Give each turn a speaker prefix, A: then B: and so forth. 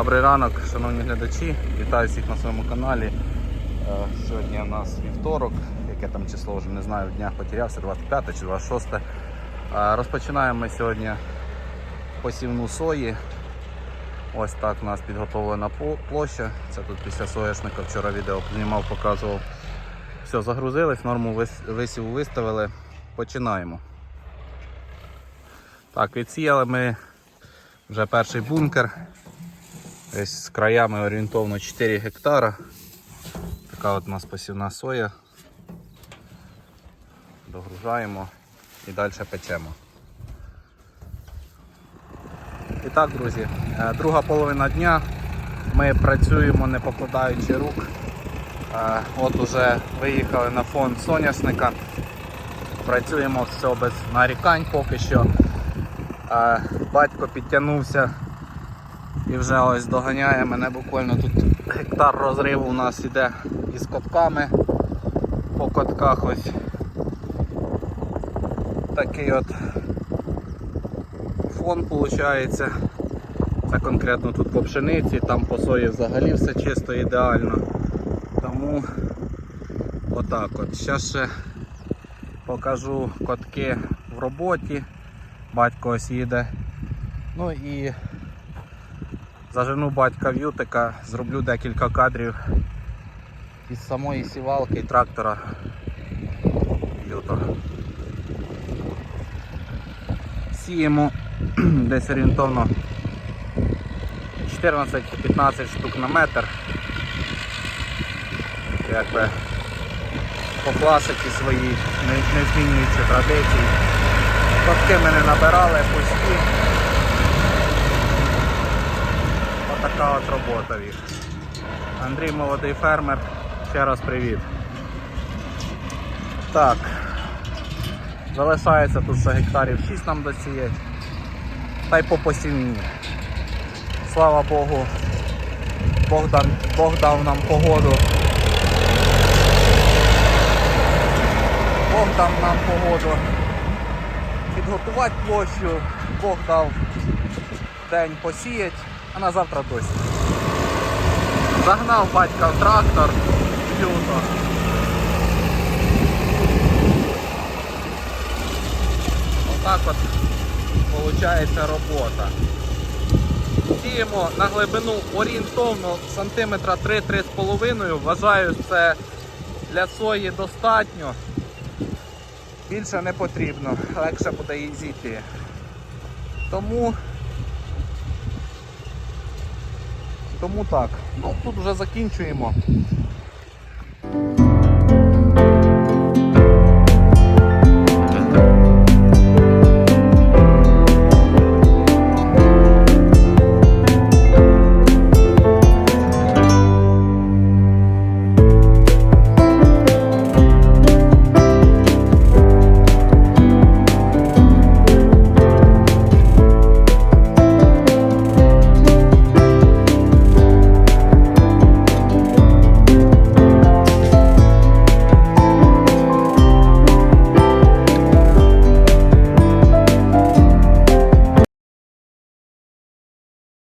A: Добрий ранок, шановні глядачі. Вітаю всіх на своєму каналі. Е, Сьогодні у нас вівторок, яке там число вже не знаю, в днях потерявся, 25 чи 26. Е, Розпочинаємо ми сьогодні посівну сої. Ось так у нас підготовлена площа. Це тут після соняшника вчора відео знімав, показував. Все, загрузились, норму вис- висіву виставили. Починаємо. Так, відсіяли ми вже перший бункер. Десь з краями орієнтовно 4 гектара. Така от у нас посівна соя. Догружаємо і далі печемо. І так, друзі, е, друга половина дня. Ми працюємо не покладаючи рук. Е, От уже виїхали на фон соняшника. Працюємо все без нарікань поки що. Е, Батько підтягнувся і вже ось доганяє мене буквально тут гектар розриву у нас іде із котками. По котках ось такий от фон виходить. Це конкретно тут по пшениці, там по сої взагалі все чисто ідеально. Тому отак от. Зараз ще покажу котки в роботі. Батько ось їде. Ну і Зажену батька в ютика, зроблю декілька кадрів із самої сівалки і трактора Юто. Сіємо десь орієнтовно 14-15 штук на метр. Якби по класиці своїй, не, не змінюючи традицій. Котки ми не набирали пусті. Отака от робота в їх. Андрій молодий фермер. Ще раз привіт. Так. Залишається тут ще гектарів 6 нам досіять. Та й по посівні. Слава Богу, Бог дав, Бог дав нам погоду. Бог дав нам погоду. Підготувати площу, Бог дав день посіять, а на завтра досі. Загнав батька в трактор, люто. Отак от виходить робота. Сіємо на глибину орієнтовно сантиметра 3-3,5. Вважаю, це для сої достатньо. Більше не потрібно, легше буде її зійти. Тому Тому так. Ну, Тут вже закінчуємо.